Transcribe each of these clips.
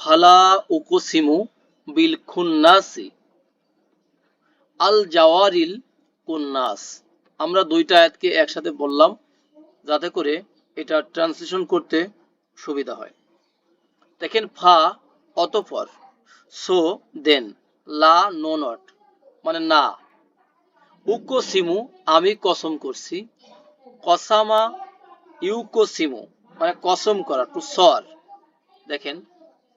ফালা উকুসিমু বিল খুন্নাসি আল জাওয়ারিল কুন্নাস। আমরা দুইটা আয়াতকে একসাথে বললাম, যাতে করে এটা ট্রান্সলেশন করতে সুবিধা হয়। দেখেন, ফা অতপর, সো দেন, লা নো নট মানে না। উকোসিমু আমি কসম করছি, কসামা ইউকোসিমু মানে কসম করা টু সর দেখেন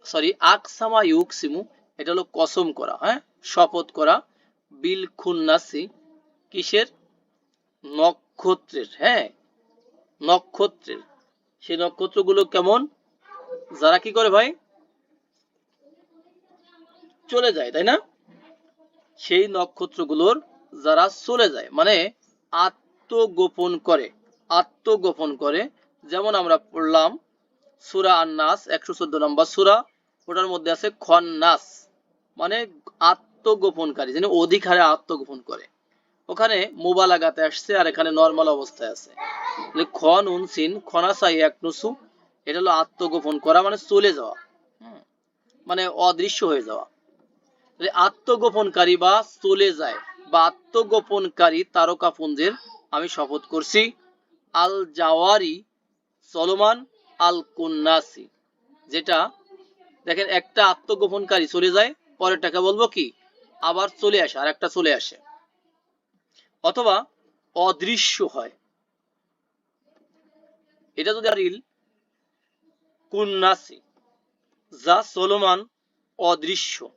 সরি, আকসামা ইউকসিমু, এটা হলো কসম করা হ্যাঁ? শপথ করা বিল খুন্নাসি কিসের? নক্ষত্রের হ্যাঁ? নক্ষত্রের। সেই নক্ষত্রগুলো কেমন? যারা কি করে ভাই? চলে যায়, তাই না? সেই নক্ষত্রগুলোর যারা চলে যায় মানে আত্মগোপন করে আত্মগোপন করে, যেমন আমরা পড়লাম সুরা আন্নাস, একশো চোদ্দ নম্বর সুরা ওটার মধ্যে আছে খন্নাস মানে আত্মগোপনকারী, যিনি অধিক হারে আত্মগোপন করে। ওখানে মোবালাগাতে আসছে আর এখানে নর্মাল অবস্থায় আছে। তাহলে খন উনসিন খনাসাই এক নুসু, এটা হলো আত্মগোপন করা মানে চলে যাওয়া মানে অদৃশ্য হয়ে যাওয়া। আত্মগোপনকারী বা চলে যায়, বা আত্মগোপনকারী তারকাপুঞ্জের আমি শপথ করছি আল জাওয়ারি সলমান আল কুন্নাসি যেটা দেখেন একটা আত্মগোপনকারী চলে যায় পরেরটাকে বলব কি? আবার চলে আসে আর একটা চলে আসে। অথবা অদৃশ্য হয়। এটা যদি আরিল কুন্নাসি যা সলোমান অদৃশ্য।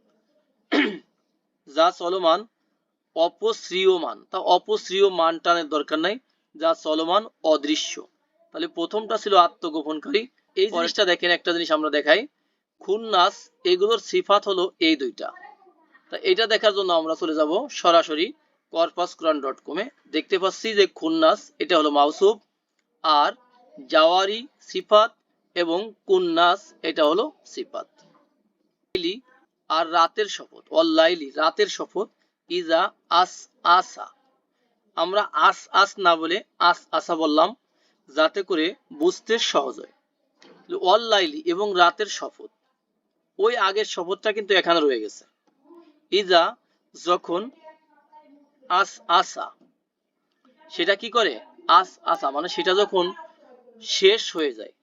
যা চলমান অপশ্রিয়মান তা অপশ্রিয়মান টানের দরকার নাই যা চলমান অদৃশ্য। তাহলে প্রথমটা ছিল আত্মগোপনকারী এই জিনিসটা দেখেন একটা জিনিস আমরা দেখাই। খুন্নাস, এগুলোর সিফাত হলো এই দুইটা। তা এটা দেখার জন্য আমরা চলে যাব সরাসরি কর্পাস কোরআন ডট কমে দেখতে পাচ্ছি যে খুন্নাস, এটা হলো মাউসুব আর জাওয়ারি সিফাত এবং কুন্নাস, এটা হলো সিফাত। আর রাতের শপথ অল্লাইলি রাতের শপথ, ইজা আস আসা। আমরা আস আস না বলে আস আসা বললাম, যাতে করে বুঝতে সহজ হয়। অল্লাইলি এবং রাতের শপথ। ওই আগের শপথটা কিন্তু এখানে রয়ে গেছে। ইজা যখন আস আসা, সেটা কি করে? আস আসা মানে সেটা যখন শেষ হয়ে যায়।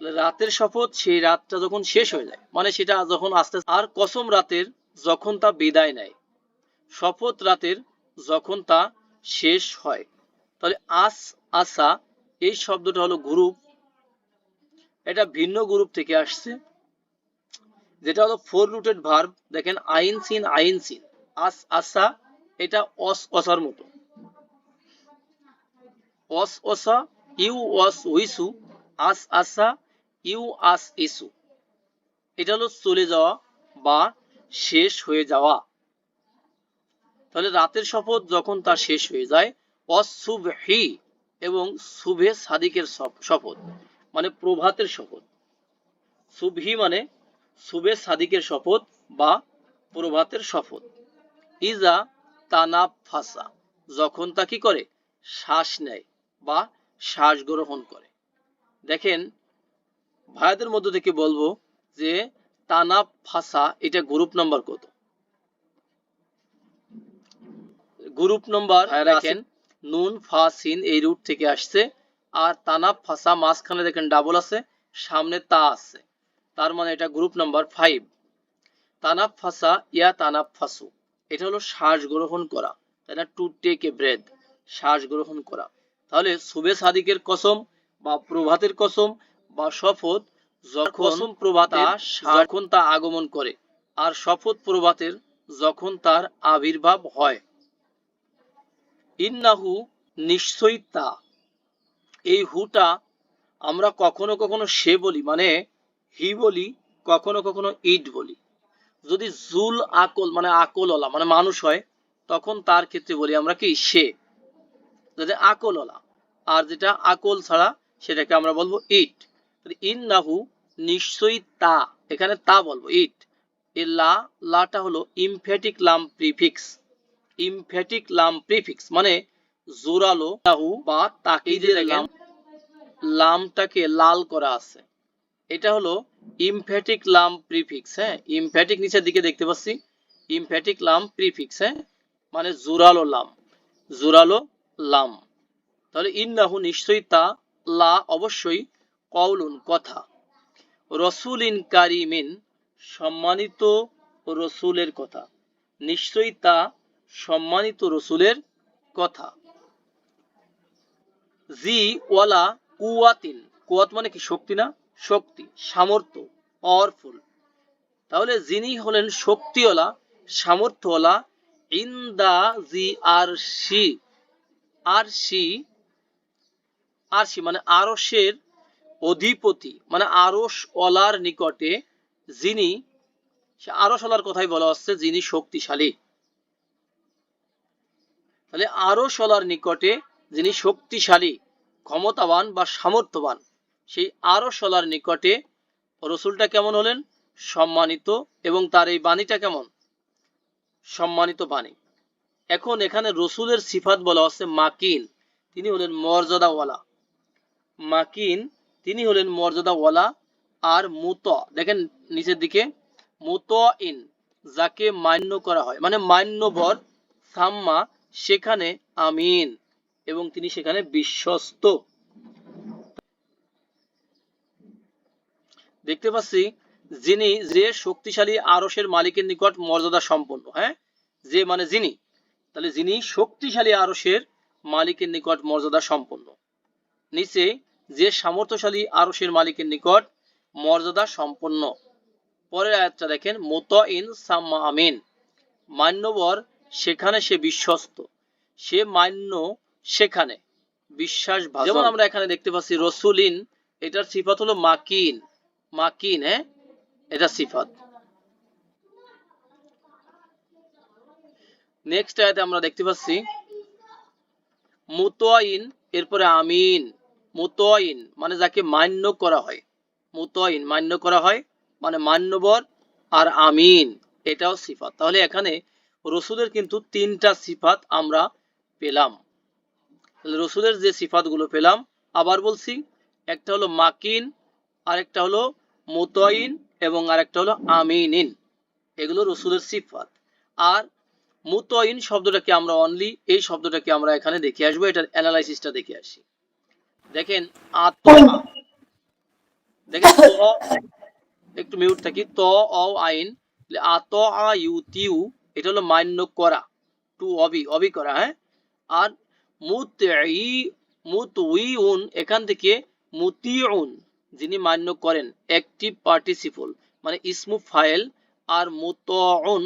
রাতের শপথ, সেই রাতটা যখন শেষ হয়ে যায় মানে সেটা যখন আস্তে আর কসম রাতের যখন তা বিদায় নেয়, শপথ রাতের যখন তা শেষ হয়। তাহলে আস আসা, এই শব্দটা হলো গ্রুপ। এটা ভিন্ন গ্রুপ থেকে আসছে। যেটা হলো ফোর রুটেড ভার্ব দেখেন আইন সিন আইন সিন। আস, আসা, এটা অস, অসার মতো। অস, অসা, ইউ, অস, উইসু। আস, আসা, ইউ, আস, ইসু। এটা হলো চলে যাওয়া বা শেষ হয়ে যাওয়া। তাহলে রাতের শপথ যখন তা শেষ হয়ে যায় অসুবহি এবং শুভে সাদিকের শপ- শপথ মানে প্রভাতের শপথ। সুবহি মানে শুভে সাদিকের শপথ বা প্রভাতের শপথ। ইজা তানাব ফাসা যখন তা কি করে? শ্বাস নেয় বা শ্বাস গ্রহণ করে। দেখেন ভাইদের মধ্য থেকে বলব যে তানাব ফাসা এটা গ্রুপ নাম্বার কত? গ্রুপ নাম্বার রাখেন নুন ফা সিন এই রুট থেকে আসছে। আর তানাব ফাসা মাঝখানে দেখেন ডাবল আছে সামনে তা আছে। তার মানে এটা গ্রুপ নাম্বার ফাইভ তানাব ফাসা ইয়া তানাব ফাসু এটা হলো শ্বাস গ্রহণ করা। তাই না? টু টেক এ ব্রেথ শ্বাস গ্রহণ করা। তাহলে সুবে সাদিকের কসম বা প্রভাতের কসম বা শপথ যখন প্রভাতা যখন তা আগমন করে আর শপথ প্রভাতের যখন তার আবির্ভাব হয়। ইন্নাহু নিশ্চয়ই তা। এই হুটা আমরা কখনো কখনো সে বলি মানে হি বলি কখনো কখনো ইট বলি। যদি জুল আকল মানে আকলওয়ালা মানে মানুষ হয় তখন তার ক্ষেত্রে বলি আমরা কি সে। যদি আকলওয়ালা আর যেটা আকল ছাড়া সেটাকে আমরা বলব ইট। ইন্নাহু নিশ্চয়ই তা এখানে তা বলব ইট। এ লা লাটা হলো ইমফ্যাটিক লাম প্রিফিক্স। ইমফ্যাটিক লাম প্রিফিক্স মানে জোরালো তাহু বা তাকে যে লামটাকে লাল করা আছে। এটা হলো ইমফ্যাটিক লাম প্রিফিক্স হ্যাঁ? ইমফ্যাটিক নিচের দিকে দেখতে পাচ্ছি। ইমফ্যাটিক লাম প্রিফিক্স হ্যাঁ? মানে জোরালো লাম জোরালো লাম তাহলে ইন্নাহু নিশ্চয়ই তা, লা অবশ্যই কওলুন, কথা। রসুলিন কারিমিন সম্মানিত রসুলের কথা। নিশ্চয়ই তা সম্মানিত রসুলের কথা। জি ওয়ালা কুয়াতিন কুয়াত মানে কি? শক্তি না? শক্তি, সামর্থ্য পাওয়ারফুল তাহলে যিনি হলেন শক্তিওয়ালা, সামর্থ্যওয়ালা, ইন্দা জি আর সি আর সি আর সি মানে আরসের অধিপতি মানে আরস অলার নিকটে যিনি আরস অলার কথাই বলা হচ্ছে, যিনি শক্তিশালী। তাহলে আরস অলার নিকটে যিনি শক্তিশালী, ক্ষমতাবান বা সামর্থ্যবান সেই আরস অলার নিকটে রসুলটা কেমন হলেন? সম্মানিত এবং তার এই বাণীটা কেমন? সম্মানিত বাণী। এখন এখানে রসুলের সিফাত বলা হচ্ছে মাকিন। তিনি হলেন মর্যাদাওয়ালা। মাকিন, তিনি হলেন মর্যাদাওয়ালা আর মুত। দেখেন নিচের দিকে মুত ইন যাকে মান্য করা হয়। মানে মান্যবর, সাম্মা, সেখানে আমিন। এবং তিনি সেখানে বিশ্বস্ত। দেখতে পাচ্ছি যিনি যে শক্তিশালী আরসের মালিকের নিকট মর্যাদা সম্পন্ন হ্যাঁ? যে মানে যিনি, তাহলে যিনি শক্তিশালী আরসের মালিকের নিকট মর্যাদা সম্পন্ন, নিচে যে সামর্থ্যশালী আরসের মালিকের নিকট মর্যাদা সম্পন্ন। পরের আয়াতটা দেখেন মুত ইন সাম্মা আমিন, মান্যবর সেখানে সে বিশ্বস্ত, সে মান্য সেখানে বিশ্বাস যেমন আমরা এখানে দেখতে পাচ্ছি রসুলিন, এটার সিফাত হলো মাকিন। মাকিন হ্যাঁ এটা সিফাত। নেক্সট আয়াতে আমরা দেখতে পাচ্ছি, মুতোয়াইন, এরপরে আমিন। মুতোয়াইন মানে যাকে মান্য করা হয়। মুতোয়াইন মান্য করা হয় মানে মান্যবর আর আমিন, এটাও সিফাত। তাহলে এখানে রসুলের কিন্তু তিনটা সিফাত আমরা পেলাম। রসুলের যে সিফাতগুলো পেলাম, আবার বলছি, একটা হলো মাকিন, আরেকটা হলো মুতোয়াইন এবং আরেকটা হলো আমিনিন। এগুলো রসুলের সিফাত। আর মুতইন শব্দটাকে আমরা অনলি এই শব্দটাকে আমরা এখানে দেখে আসব, এটার অ্যানালাইসিসটা দেখে আসি। দেখেন, আত্মা। দেখেন একটু মিউট থাকি। ত, অ, আইন। আত, আ, ইউ তিউ এটা হলো মান্য করা। টু, অবি অবি করা হ্যাঁ? আর মুতই মুতউইউন এখান থেকে মুতিউন। যিনি মান্য করেন অ্যাক্টিভ পার্টিসিপল মানে ইসমু ফাইল আর মুতউন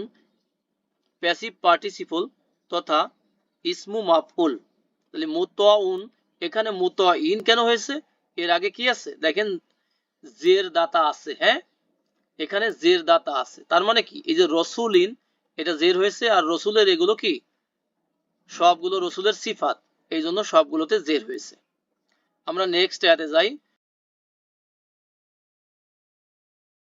প্যাসিভ পার্টিসিপল তথা ইসমু মাফউল তাহলে মুতউন, এখানে মুতইন কেন হয়েছে? এর আগে কি আছে? দেখেন, জের দাতা আছে হ্যাঁ? এখানে জের দাতা আছে। তার মানে কি? এই যে রসুলিন, এটা জের হয়েছে আর রসুলের এগুলো কি? সবগুলো রসুলের সিফাত। এই জন্য সবগুলোতে জের হয়েছে। আমরা নেক্সট আয়াতে যাই।